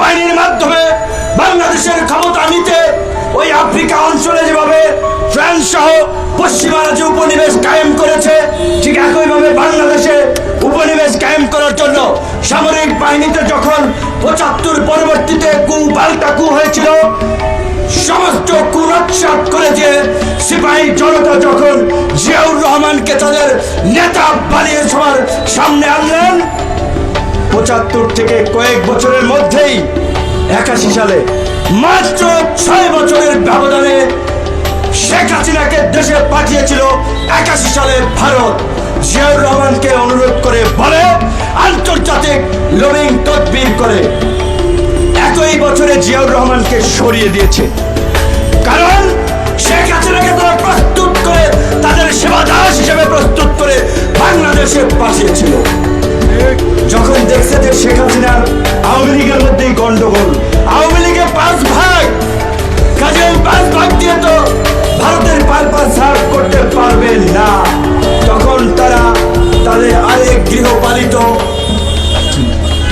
বাহিনীর মাধ্যমে বাংলাদেশের ক্ষমতা নিতে ওই আফ্রিকা অঞ্চলে যেভাবে ফ্রান্স সহ পশ্চিমারা যে উপনিবেশ কায়েম করেছে, ঠিক একইভাবে বাংলাদেশে উপনিবেশ কায়েম করার জন্য সামরিক বাহিনীতে যখন পঁচাত্তর পরবর্তীতে কু পাল্টা কু হয়েছিল, সমস্ত কুরৎসাত করে যে সিপাহী জনতা যখন জিয়াউর রহমানকে তাদের নেতা বানিয়ে সবার সামনে আনলেন পঁচাত্তর থেকে কয়েক বছরের মধ্যেই একাশি সালে মাত্র ছয় বছরের ব্যবধানে শেখ হাসিনাকে দেশে পাঠিয়েছিল একাশি সালে ভারত। জিয়াউর রহমানকে অনুরোধ করে বলে আন্তর্জাতিক লবিং তদবির করে একই বছরে জিয়াউর রহমানকে সরিয়ে দিয়েছে। কারণ শেখ হাসিনাকে তারা প্রস্তুত করে তাদের সেবা দাস হিসেবে প্রস্তুত করে বাংলাদেশে পাঠিয়েছিল। যখন দেখছে যে শেখ হাসিনার আওয়ামী লীগের মধ্যেই গন্ডগোল, আওয়ামী লীগে পাঁচ ভাগ কাজে পাঁচ ভাগ দিয়ে তো ভারতের পারপাস সার্ভ করতে পারবে না। তখন তারা তাদের আরেক গৃহপালিত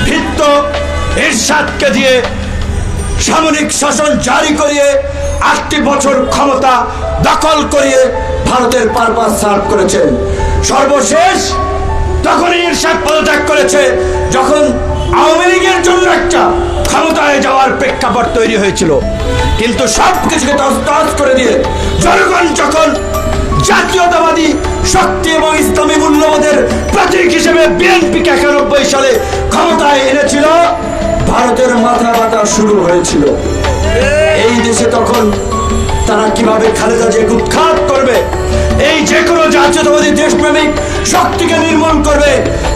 ভিত্ত এরশাদকে দিয়ে সামরিক শাসন জারি করিয়ে আটটি বছর ক্ষমতা দখল করিয়ে ভারতের পারপাস সার্ভ করেছেন। সর্বশেষ তখনই ইরশাদ পদত্যাগ করেছে যখন আওয়ামী লীগের জন্য একটা ক্ষমতায় যাওয়ার প্রেক্ষাপট তৈরি হয়েছিল। কিন্তু সব কিছুকে তসতস করে দিয়ে জনগণ যখন জাতীয়তাবাদী শক্তি এবং ইসলামী মূল্যবোধের প্রতীক হিসেবে বিএনপিকে একানব্বই সালে ক্ষমতায় এনেছিল, ভারতের মাথা ব্যথা শুরু হয়েছিল। এই দেশে তখন তারা কীভাবে খালেদা জিয়াকে উৎখাত করবে? এই যে কোনো জাতীয়তাবাদী দেশপ্রেমিক শক্তিকে নির্মূল করবে।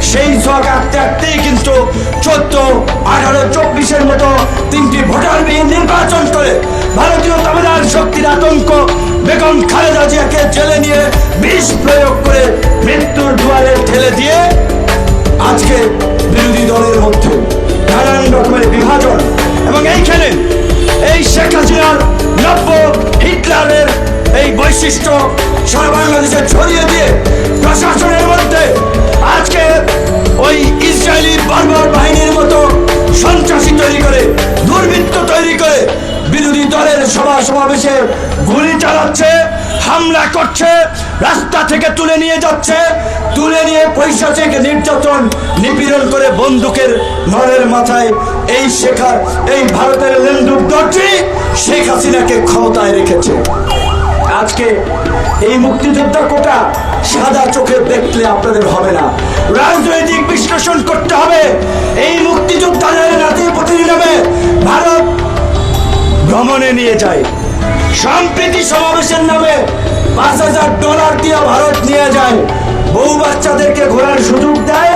সেই শখ আঁকতে আঁকতেই কিন্তু চোদ্দ, আঠারো, চব্বিশের মতো তিনটি ভোটারবিহীন নির্বাচন করে। ভারতীয় তামিলনাড় শক্তির আতঙ্ক, বেগম খালেদা জিয়াকে জেলে নিয়ে বিষ প্রয়োগ করে মৃত্যুর দুয়ারে ঠেলে দিয়ে আজকে বিরোধী দলের মধ্যে নানান রকমের বিভাজন এবং এই বৈশিষ্ট্য সারা বাংলাদেশে ছড়িয়ে দিয়ে প্রশাসনের মধ্যে আজকে ওই ইসরায়েলি বর্বর বাহিনীর মতো সন্ত্রাসী তৈরি করে, দুর্বৃত্ত তৈরি করে বিরোধী দলের সভা সমাবেশে গুলি চালাচ্ছে, হামলা করছে, রাস্তা থেকে তুলে নিয়ে যাচ্ছে, তুলে নিয়ে পয়সা থেকে নির্যাতন নিপীড়ন করে বন্দুকের নরের মাথায় এই শেখার, এই ভারতের লেন্দুক দর্জি শেখ হাসিনাকে ক্ষমতায় রেখেছে। আজকে এই মুক্তিযোদ্ধা কোটা সাদা চোখে দেখলে আপনাদের হবে না। রাজনৈতিক বিশ্লেষণ করতে হবে। এই মুক্তিযোদ্ধাদের নাতি প্রতিদিন নামে ভারত ভ্রমণে নিয়ে যায়। সম্প্রীতি সমাবেশের নামে পাঁচ হাজার ডলার দিয়ে ভারত নিয়ে যায়। বউ বাচ্চাদেরকে ঘোরার সুযোগ দেয়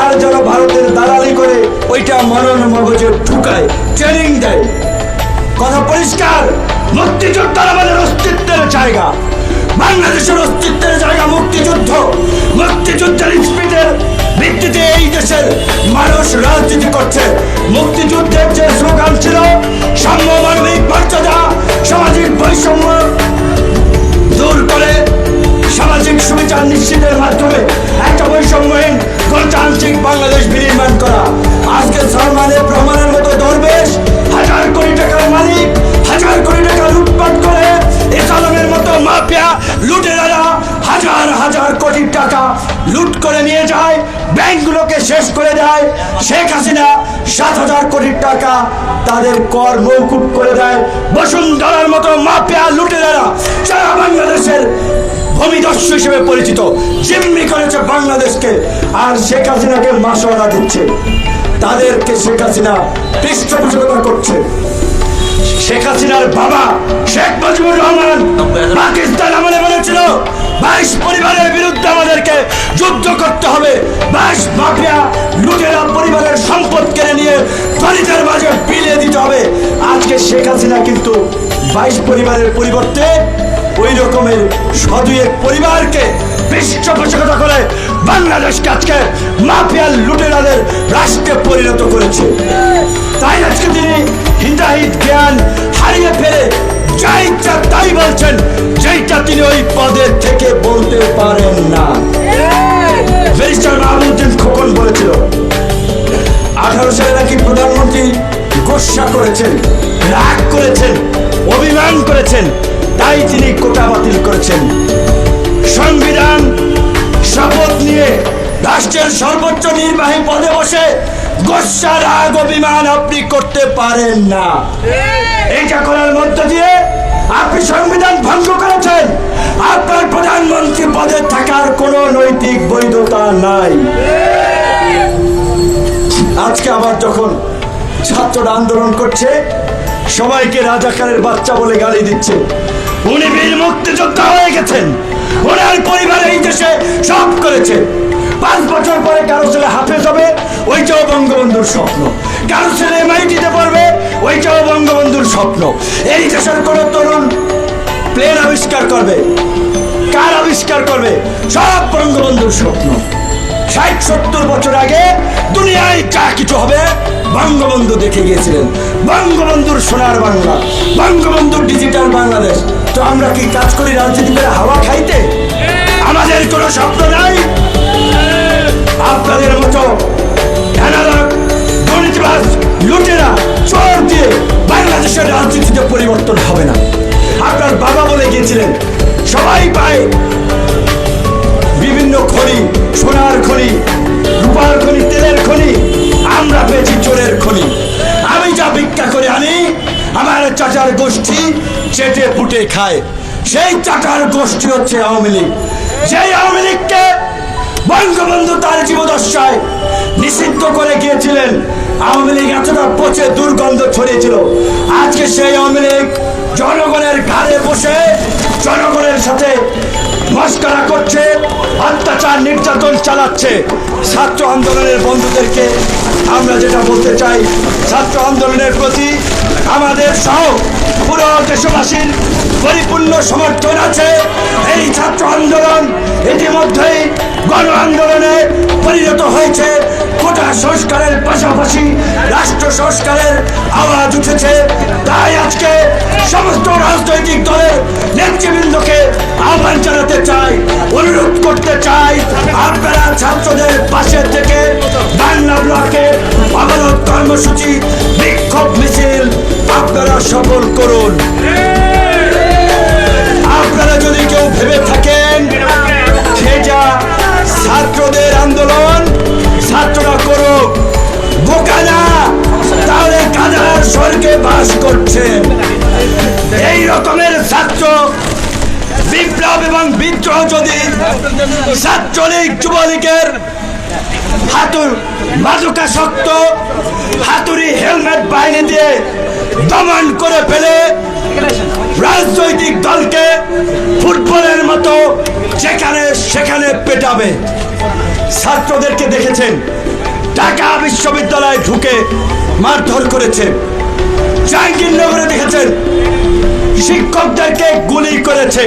আর যারা ভারতের দালালি করে ওইটা মনন মগজে ঢুকায় ট্রেনিং দেয়। কথা পরিষ্কার? মুক্তিযোদ্ধার আমাদের অস্তিত্বের জায়গা। বাংলাদেশের অস্তিত্বের জায়গা মুক্তিযুদ্ধ। মুক্তিযুদ্ধের স্পিডের ভিত্তিতে এই দেশের মানুষ রাজনীতি করছে। মুক্তিযুদ্ধের যে স্লোগান ছিল, সাম্য মর্যাদা, সামাজিক বৈষম্য দূর করে সামাজিক সুবিধা নিশ্চিতের মাধ্যমে একটা বৈষম্যহীন, গণতান্ত্রিক বাংলাদেশ বিনির্মাণ করা। আজকে সলমানের প্রমাণের মতো দরবেশ হাজার কোটি টাকার কোটি টাকা তাদের কর মৌকুব করে দেয়। বসুন্ধরার মতো মাফিয়া লুটেরারা সারা বাংলাদেশের ভূমিদস্যু হিসেবে পরিচিত। জিম্মি করেছে বাংলাদেশকে। আর শেখ হাসিনাকে মাসোয়ারা দিচ্ছে। তাদেরকে শেখ হাসিনা পৃষ্ঠপোষকতা করছে। শেখ হাসিনার বাবা শেখ মুজিবুর রহমান পাকিস্তান আমলে বলেছিল বাইশ পরিবারের বিরুদ্ধে আমাদেরকে যুদ্ধ করতে হবে। বাইশ মাফিয়া লুটেরা পরিবারের সম্পদ কেড়ে নিয়ে দলিতের মাঝে বিলিয়ে দিতে হবে। আজকে শেখ হাসিনা কিন্তু বাইশ পরিবারের পরিবর্তে ওই রকমের সদুয়েক পরিবারকে পৃষ্ঠপোষকতা করে বাংলাদেশকে আজকে মাফিয়ার লুটেরাদের রাষ্ট্রে পরিণত করেছে। তাই আজকে তিনি হিতাহিত জ্ঞান হারিয়ে ফেলে যা ইচ্ছা তাই বলছেন যেইটা তিনি ওই পদের থেকে বলতে পারেন না। ব্যারিস্টার মাহমুদ্দিন খোকন বলেছিল আঠারো সালে নাকি প্রধানমন্ত্রী গোসা করেছেন রাগ করেছেন অভিমান করেছেন তাই তিনি কোটা বাতিল করেছেন। সংবিধান শপথ নিয়ে রাষ্ট্রের সর্বোচ্চ নির্বাহী পদে বসে গোসা রাগ অভিমান আপনি করতে পারেন না। এইটা করার মধ্য দিয়ে আপনি সংবিধান ভঙ্গ করেছেন। আপনার প্রধানমন্ত্রী পদে থাকার কোনো নৈতিক বৈধতা নাই। আজকে আবার যখন ছাত্ররা আন্দোলন করছে, সবাইকে রাজাকারের বাচ্চা বলে গালি দিচ্ছে। উনি বীর মুক্তিযোদ্ধা হয়ে গেছেন। ওনার পরিবার এই দেশে সব করেছে। পাঁচ বছর পরে কারও ছেলে হাফেজ হবে, ওইটাও বঙ্গবন্ধুর স্বপ্ন। কারও ছেলে এমআইটিতে পড়বে ওইটাও বঙ্গবন্ধুর স্বপ্ন। এই দেশের কোন তরুণ, প্লেন আবিষ্কার করবে। কার আবিষ্কার করবে? সব বঙ্গবন্ধুর স্বপ্ন। ষাট, সত্তর বছর আগে দুনিয়ায় যা কিছু হবে, বঙ্গবন্ধু দেখে গিয়েছিলেন। বঙ্গবন্ধুর সোনার বাংলা, বঙ্গবন্ধুর ডিজিটাল বাংলাদেশ। তো আমরা কি কাজ করি রাজনীতি করে হাওয়া খাইতে? আমাদের কোনো স্বপ্ন নাই? আপনাদের মতো দুর্নীতিবাজ লুটেরা চোর দিয়ে বাংলাদেশের রাজনীতিতে পরিবর্তন হবে না। আপনার বাবা বলে গিয়েছিলেন, সবাই পায় বিভিন্ন খনি, সোনার খনি, রূপার খনি, তেলের খনি, আমরা পেয়েছি চোরের খনি। আমি যা ভিক্ষা করে আনি, আমার চাচার গোষ্ঠী চেটে পুটে খায়। সেই চাচার গোষ্ঠী হচ্ছে আওয়ামী লীগ। সেই আওয়ামী লীগকে বঙ্গবন্ধু তার জীবদশায় নিষিদ্ধ করে গিয়েছিলেন। আওয়ামী লীগ এতটা পচে দুর্গন্ধ ছড়িয়েছিল। আজকে সেই আওয়ামী লীগ জনগণের ঘাড়ে বসে জনগণের সাথে মস্করা করছে, অত্যাচার, নির্যাতন চালাচ্ছে। ছাত্র আন্দোলনের বন্ধুদেরকে আমরা যেটা বলতে চাই, ছাত্র আন্দোলনের প্রতি আমাদের সহ পুরো দেশবাসীর পরিপূর্ণ সমর্থন আছে। এই ছাত্র আন্দোলন ইতিমধ্যেই গণ আন্দোলনে পরিণত হয়েছে। কোটা সংস্কারের পাশাপাশি রাষ্ট্র সংস্কারের আওয়াজ উঠেছে। তাই আজকে সমস্ত রাজনৈতিক দলের নেতৃবৃন্দকে আহ্বান জানাতে চাই, অনুরোধ করতে চাই, আপনারা ছাত্রদের পাশে থেকে বাংলা ব্লকে অবরোধ কর্মসূচি, বিক্ষোভ মিছিল আপনারা সফল করুন। মারধর করেছে। জাহাঙ্গীরনগরে দেখেছেন, শিক্ষকদেরকে গুলি করেছে।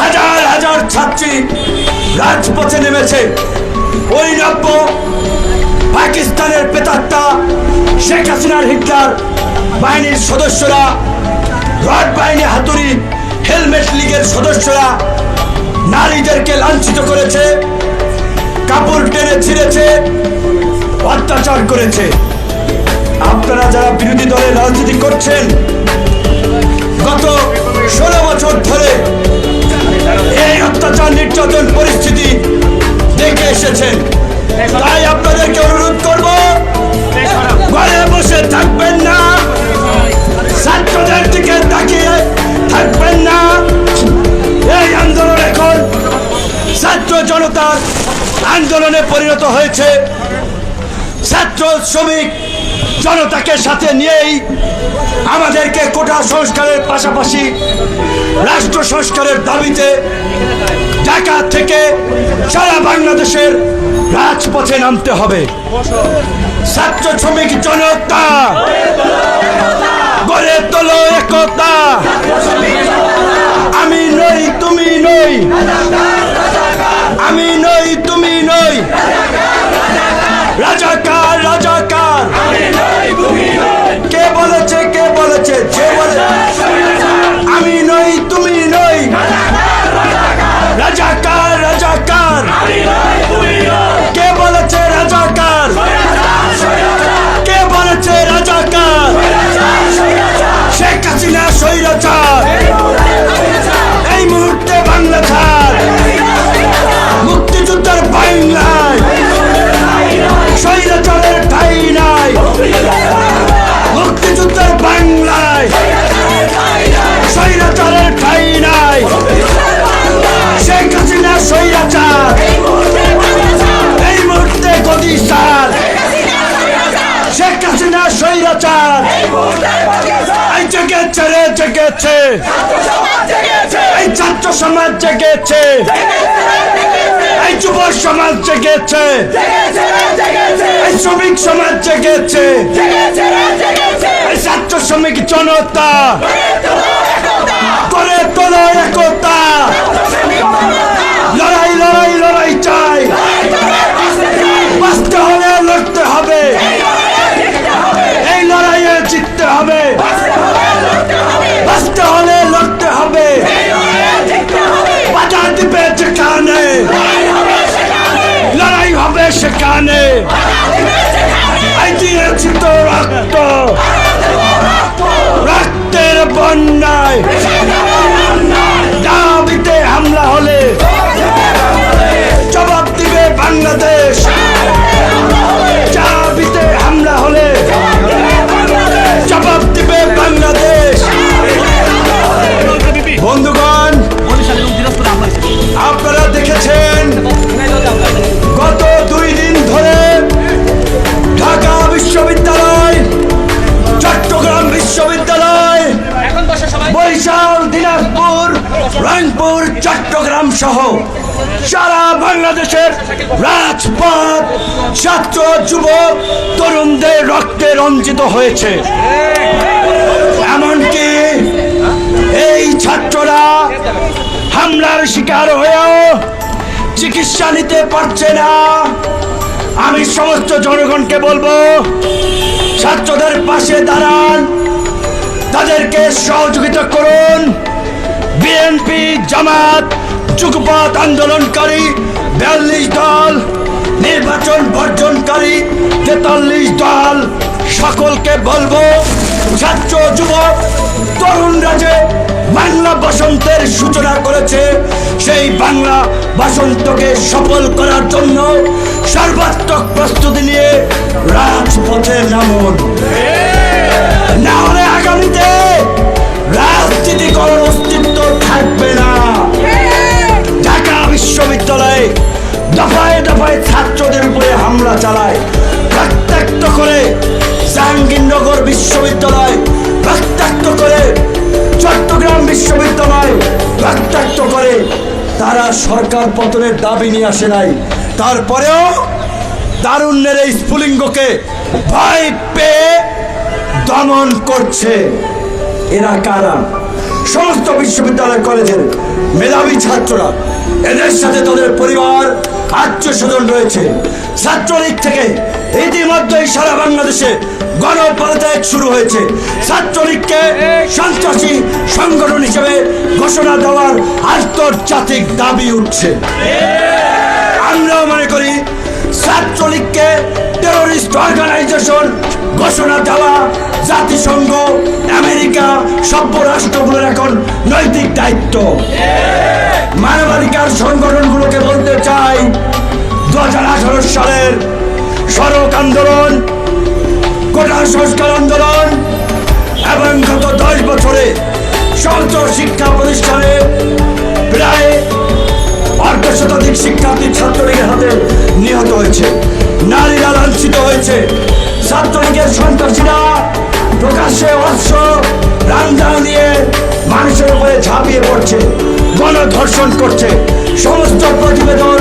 হাজার হাজার ছাত্রী রাজপথে নেমেছে। ওই নব্য পাকিস্তানের পেতাত্তা শেখ হাসিনার হিটলার বাহিনীর সদস্যরা, রড বাহিনী হাতুড়ি, হেলমেট লীগের সদস্যরা নারীদেরকে লাঞ্ছিত করেছে, কাপড় টেনে ছিঁড়েছে। অত্যাচার করেছে। আপনারা যারা বিরোধী দলে রাজনীতি করছেন, গত ষোলো বছর ধরে এই অত্যাচার নির্যাতন পরিস্থিতি দেখে এসেছেন। তাই আপনাদেরকে অনুরোধ করব, ঘরে বসে থাকবেন না। ছাত্রদের দিকে তাকিয়ে থাকবেন না। এই আন্দোলন এখন ছাত্র জনতার আন্দোলনে পরিণত হয়েছে। ছাত্র শ্রমিক জনতাকে সাথে নিয়েই আমাদেরকে কোটা সংস্কারের পাশাপাশি রাষ্ট্র সংস্কারের দাবিতে ঢাকা থেকে সারা বাংলাদেশের রাজপথে নামতে হবে। ছাত্র শ্রমিক জনতা, গড়ে তোলো একতা। আমি নই, তুমি নই। আমি নই, তুমি নই। রাজাকার। রাজাকার। কে বলেছে কে বলেছে? যে বলেছে আমি নই, তুমি নই। রাজাকার রাজাকার। কে বলেছে, রাজাকার? কে বলেছে, রাজাকার? শেখ হাসিনা সৈরাচার শেখ হাসিনা সৈয়াচার এই মুহূর্তে গতি সার শেখ হাসিনা সৈয়াচার এই জেগেছে রে জেগেছে। এই ছাত্র সমাজ জেগেছে। এই যুব সমাজ জেগেছে। এই শ্রমিক সমাজ জেগেছে। এই ছাত্র শ্রমিক জনতা। করে তোলো একতা। এই দিয়েছি তো রক্ত। রক্তের বন্যায় রঞ্জিত হয়েছে। এমনকি এই ছাত্ররা হামলার শিকার হয়েও চিকিৎসা নিতে পারছে না। আমি সমস্ত জনগণকে বলব, ছাত্রদের পাশে দাঁড়ান। তাদেরকে সহযোগিতা করুন। বিএনপি জামাত যুগপথ আন্দোলনকারী বিয়াল্লিশ দল, নির্বাচন বর্জনকারী তেতাল্লিশ দল সকলকে বলব, ছাত্র যুবক তরুণরা যে বাংলা বসন্তের সূচনা করেছে। সেই বাংলা বসন্তকে সফল করার জন্য সর্বাত্মক প্রস্তুতি নিয়ে রাজপথে নামুন। না হলে আগামীতে রাজনীতি করার অস্তিত্ব থাকবে না। ঢাকা বিশ্ববিদ্যালয়ে দফায় দফায় ছাত্রদের উপরে হামলা চালায় রক্তাক্ত করে বিশ্ববিদ্যালয় রক্তাক্ত করে চট্টগ্রাম বিশ্ববিদ্যালয় রক্তাক্ত করে। তারা সরকার পতনের দাবি নিয়ে আসে নাই। তারপরেও তারুণ্যের এই স্ফুলিঙ্গকে ভয় পেয়ে দমন করছে। এরা কারা? সমস্ত বিশ্ববিদ্যালয় কলেজের মেধাবী ছাত্ররা। এদের সাথে তাদের পরিবার আত্মীয় স্বজন রয়েছে। ছাত্রলীগ থেকে ইতিমধ্যেই সারা বাংলাদেশে গণপরিত্যাগ শুরু হয়েছে। ছাত্রলীগকে সন্ত্রাসী সংগঠন হিসেবে ঘোষণা দেওয়ার আন্তর্জাতিক দাবি উঠছে। আমরাও মনে করি, ছাত্রলীগকে টেরোরিস্ট অর্গানাইজেশন ঘোষণা দেওয়া, জাতিসংঘ, আমেরিকা সভ্য রাষ্ট্রগুলোর এখন নৈতিক দায়িত্ব। মানবাধিকার সংগঠনগুলোকে বলতে চাই, দু হাজার আঠারো সালের সড়ক আন্দোলন, কোটা সংস্কার আন্দোলন, এবং গত দশ বছরে সমস্ত শিক্ষা প্রতিষ্ঠানে প্রায় অর্ধ শতাধিক শিক্ষার্থী ছাত্রলীগের হাতে নিহত হয়েছে। নারীরা লাঞ্ছিত হয়েছে। ছাত্রলীগের সন্ত্রাসীরা প্রকাশ্যে অস্ত্র, রামদান নিয়ে মানুষের উপরে ঝাঁপিয়ে পড়ছে, গণধর্ষণ করছে। সমস্ত প্রতিবেদন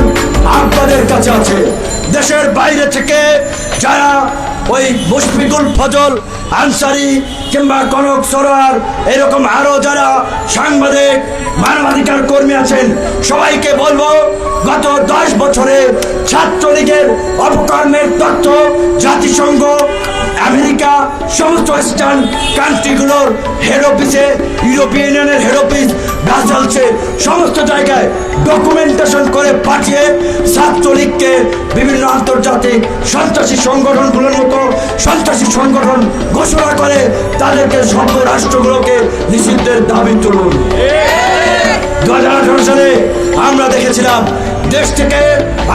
আপনাদের কাছে আছে। দেশের বাইরে থেকে যারা ওই মুশফিকুল ফজল, আনসারি কিংবা কনক সরোয়ার, এরকম আরও যারা সাংবাদিক, মানবাধিকার কর্মী আছেন, সবাইকে বলব, গত দশ বছরে ছাত্রলীগের অপকর্মের তথ্য, জাতিসংঘ আমেরিকা সমস্ত ওয়েস্টার্ন কান্ট্রিগুলোর হেড অফিসে ইউরোপিয়ান ইউনিয়নের হেড অফিস ব্রাসেলসে সমস্ত জায়গায় ডকুমেন্টেশন করে পাঠিয়ে ছাত্রলীগকে বিভিন্ন আন্তর্জাতিক সন্ত্রাসী সংগঠনগুলোর মতো সন্ত্রাসী সংগঠন ঘোষণা করে তাদেরকে সভ্য রাষ্ট্রগুলোকে নিষিদ্ধের দাবি তুলুন। দু হাজার আঠারো সালে আমরা দেখেছিলাম দেশ থেকে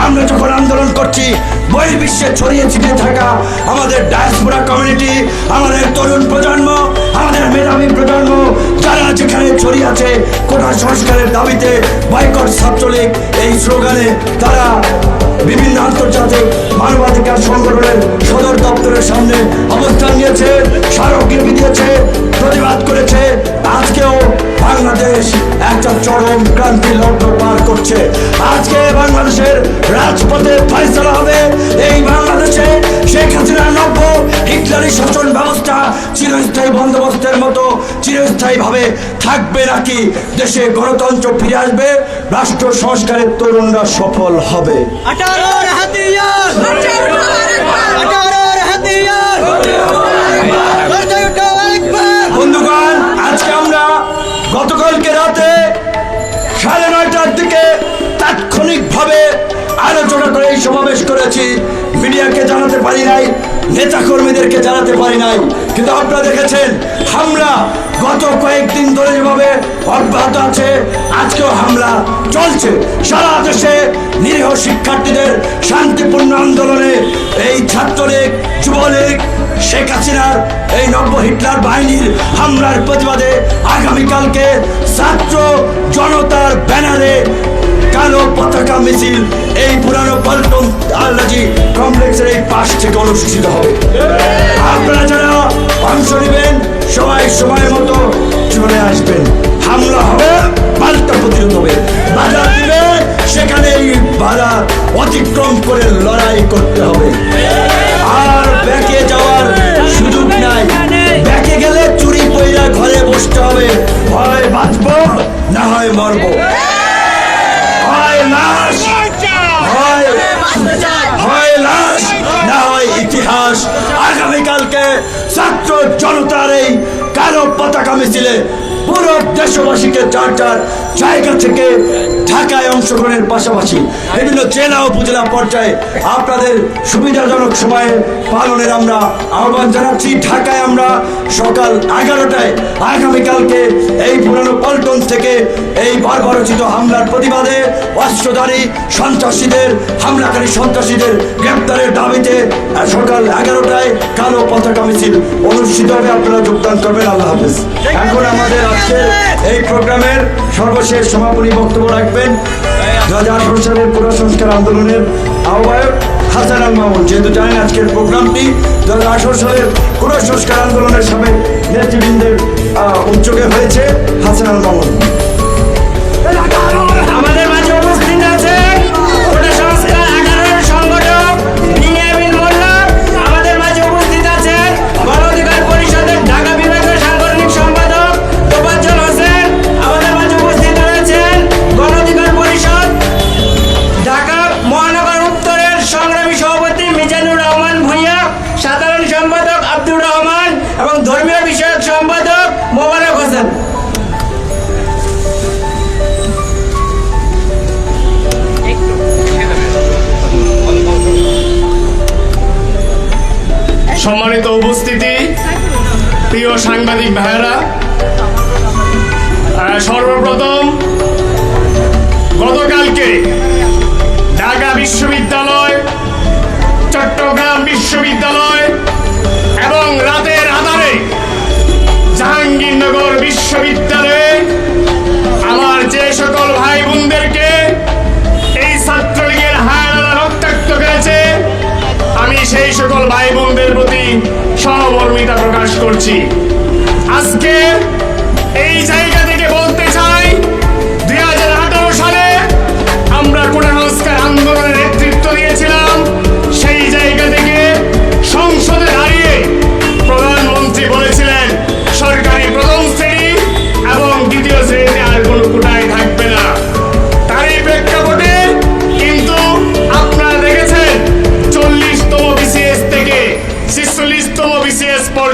আমরা যখন আন্দোলন করছি বহির্বিশ্বে ছড়িয়ে ছিটিয়ে থাকা আমাদের ডায়াসপোরা কমিউনিটি আমাদের তরুণ প্রজন্ম, আমাদের মেধাবী প্রজন্ম, যারা যেখানে ছড়িয়ে আছে, কোটা সংস্কারের দাবিতে বয়কট ছাত্রলীগ, এই স্লোগানে তারা বিভিন্ন আন্তর্জাতিক মানবাধিকার সংগঠনের সদর দপ্তরের সামনে অবস্থান নিয়েছে, স্মারকলিপি দিয়েছে, প্রতিবাদ করেছে। আজকেও বাংলাদেশ একটা চরম ক্রান্তি লগ্ন পার করছে। আজকে বাংলাদেশের রাজপথে ফয়সলা হবে। এই বাংলাদেশে শেখ হাসিনা নব্য হিটলারি শাসন ব্যবস্থা চিরস্থায়ী বন্দোবস্তের মতো চিরস্থায়ীভাবে থাকবে নাকি? দেশে গণতন্ত্র ফিরে আসবে রাষ্ট্র সংস্কারের তরুণরা সফল হবে। আজকে আমরা গতকালকে রাতে সাড়ে তাৎক্ষণিকভাবে আলোচনা করে এই সমাবেশ করেছি। মিডিয়াকে জানাতে পারি নাই। নেতা কর্মীদেরকে জানাতে পারি নাই। কিন্তু আপনারা দেখেছেন, হামলা গত কয়েকদিন ধরে যেভাবে অব্যাহত আছে, আজকেও হামলা চলছে। সারা দেশে নিরীহ শিক্ষার্থীদের শান্তিপূর্ণ আন্দোলনে এই ছাত্রলীগ, যুবলীগ, শেখ হাসিনার এই নব্য হিটলার বাহিনীর হামলার প্রতিবাদে আগামীকালকে ছাত্র জনতার ব্যানারে কালো পতাকা মিছিল, এই পুরানো পল্টন আল্লাজি কমপ্লেক্সের এই পাশ থেকে অনুষ্ঠিত হবে। আপনারা যারা অংশ নেবেন, সবাই সময় মতো চলে আসবেন। হামলা হবে, পাল্টা প্রতিরোধ হবে। বাধা দিবে সেখানে বাধা অতিক্রম করে লড়াই করতে হবে। আর ব্যাকে যাওয়ার সুযোগ নাই। ব্যাকে গেলে চুরি পইরা ঘরে বসতে হবে। হয় বাঁচবো, না হয় মরবো। হয় লাশ। হয় হয় লাশ। হয় ইতিহাস। আগামীকালকে ছাত্র জনতার এই কালো পতাকা মিছিলে পুরো দেশবাসীকে চার জায়গা থেকে ঢাকায় অংশগ্রহণের পাশাপাশি বিভিন্ন জেলা উপজেলা পর্যায়ে আপনাদের সুবিধাজনক সময়ে পালনের আমরা আহ্বান জানাচ্ছি। ঢাকায় আমরা সকাল এগারোটায়, আগামীকালকে এই পুরানো পল্টন থেকে এই বর্বরচিত হামলার প্রতিবাদে অস্ত্রধারী সন্ত্রাসীদের, হামলাকারী সন্ত্রাসীদের গ্রেপ্তারের দাবিতে সকাল এগারোটায় কালো পতাকা মিছিল অনুষ্ঠিত হবে। আপনারা যোগদান করবেন। আল্লাহ হাফেজ। এখন আমাদের আজকের এই প্রোগ্রামের সর্বশেষ সমাপনী বক্তব্য রাখবেন। দু হাজার আঠারো সালের পুরো সংস্কার আন্দোলনের আহ্বায়ক হাসান আল মামুন, যেহেতু জানেন আজকের প্রোগ্রামটি দু হাজার আঠারো সালের কোন সংস্কার আন্দোলনের সাবেক নেতৃবৃন্দের উদ্যোগে হয়েছে হাসান আল মামুন। 记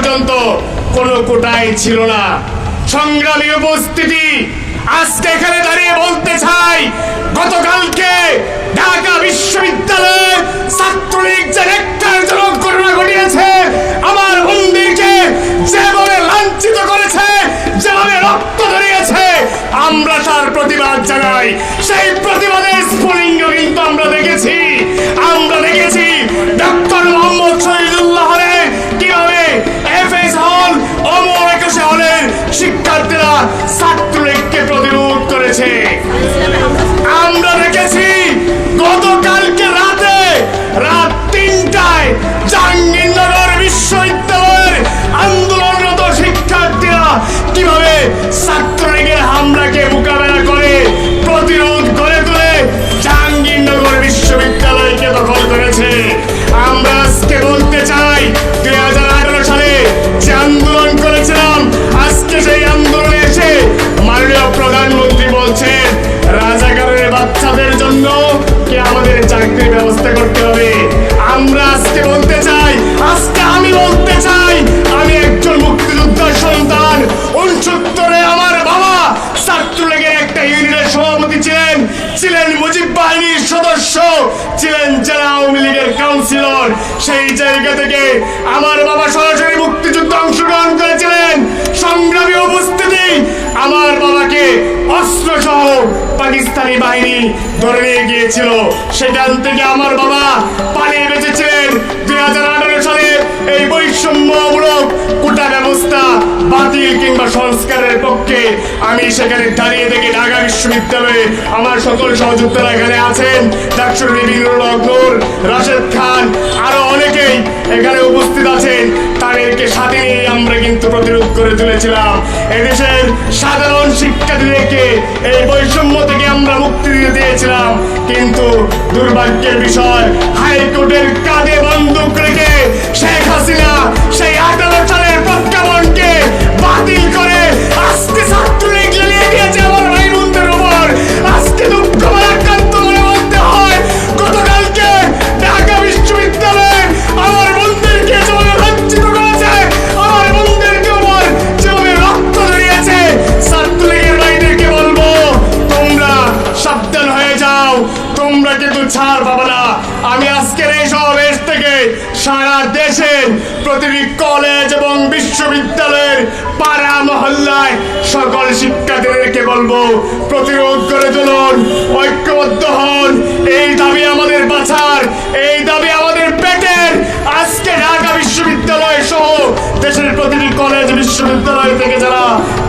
পর্যন্ত কোনো কোটাই ছিল না। সংগ্রামী উপস্থিতি আজকে এখানে দাঁড়িয়ে বলতে চাই, গতকালকে ঢাকা বিশ্ববিদ্যালয়ে ছাত্রলীগ যে ন্যাক্কারজনক ঘটনা ঘটিয়েছে, আমার বন্দিকে যেভাবে লাঞ্ছিত করেছে, যেভাবে রক্ত ধরিয়েছে, আমরা তার প্রতিবাদ জানাই। সেই প্রতিবাদের স্ফুলিঙ্গ কিন্তু আমরা দেখেছি। আমরা দেখেছি ডক্টর মোহাম্মদ একুশে হলের শিক্ষার্থীরা ছাত্রলীগকে প্রতিরোধ করেছে। আমরা দেখেছি টোকাই বাহিনী ধরে নিয়ে গিয়েছিল। সেখান থেকে আমার বাবা পালিয়ে বেঁচেছিলেন। দুই হাজার আঠারো সালে এই বৈষম্যমূলক কোটা ব্যবস্থা বাতিল কিংবা সংস্কারের পক্ষে আমি সেখানে দাঁড়িয়ে থেকে ঢাকা বিশ্ববিদ্যালয়ে আমার সকল সহযোদ্ধারা এখানে আছেন। ডাক্তার রাশেদ খান, আরও অনেকেই এখানে উপস্থিত আছেন। তাদেরকে সাথে আমরা কিন্তু প্রতিরোধ করে তুলেছিলাম। এদেশের সাধারণ শিক্ষার্থীদেরকে এই বৈষম্য থেকে আমরা মুক্তি দিয়ে দিয়েছিলাম। কিন্তু দুর্ভাগ্যের বিষয়, হাইকোর্টের কাঁধে বন্দুক রেখে শেখ হাসিনা সেই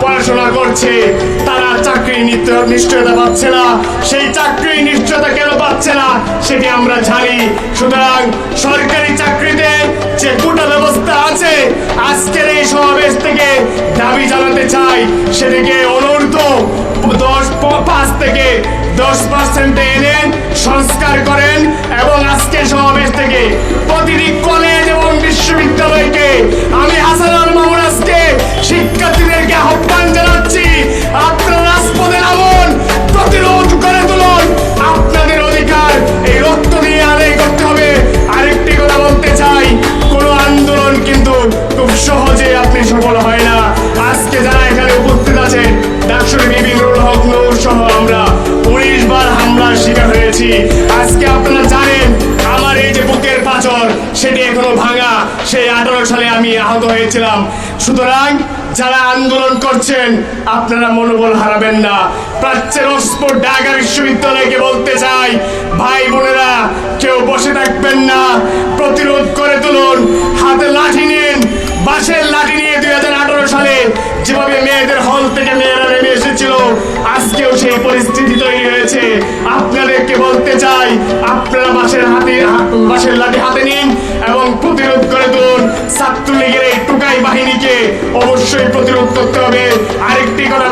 পড়াশোনা করছে, তারা চাকরি নিশ্চয়তা পাচ্ছে না। সেই চাকরি নিশ্চয়তা কেন পাচ্ছে না, সেটি আমরা জানি। সুতরাং সরকারি চাকরিতে যে কোটা ব্যবস্থা আছে, আজকের এই সমাবেশ থেকে দাবি জানাতে চাই, সেটিকে অনূর্ধ্ব দশ পাঁচ থেকে দশ পার্সেন্টে এনে সংস্কার করেন এবং আজকের সমাবেশ থেকে প্রতিটি কলেজ এবং বিশ্ববিদ্যালয়কে আমি সুতরাং যারা আন্দোলন করছেন, আপনারা মনোবল হারাবেন না। প্রাচ্যের অক্সফোর্ড ঢাকা বিশ্ববিদ্যালয়কে বলতে চাই, ভাই বোনেরা, কেউ বসে থাকবেন না। প্রতিরোধ করে তুলুন। হাতে লাঠি নিন। বাঁশের লাঠি নিয়ে দুই হাজার আঠারো সালে যেভাবে মেয়েদের হল থেকে মেয়েরা নেমে এসেছিল, আজকেও সেই পরিস্থিতি তৈরি হয়েছে। আপনাদেরকে বলতে চাই, আপনারা বাঁশের হাতে, বাঁশের লাঠি হাতে নিন এবং প্রতিরোধ করে তুলুন। ছাত্রলীগের বাহিনীকে অবশ্যই প্রতিরোধ করতে হবে। আরেকটি কথা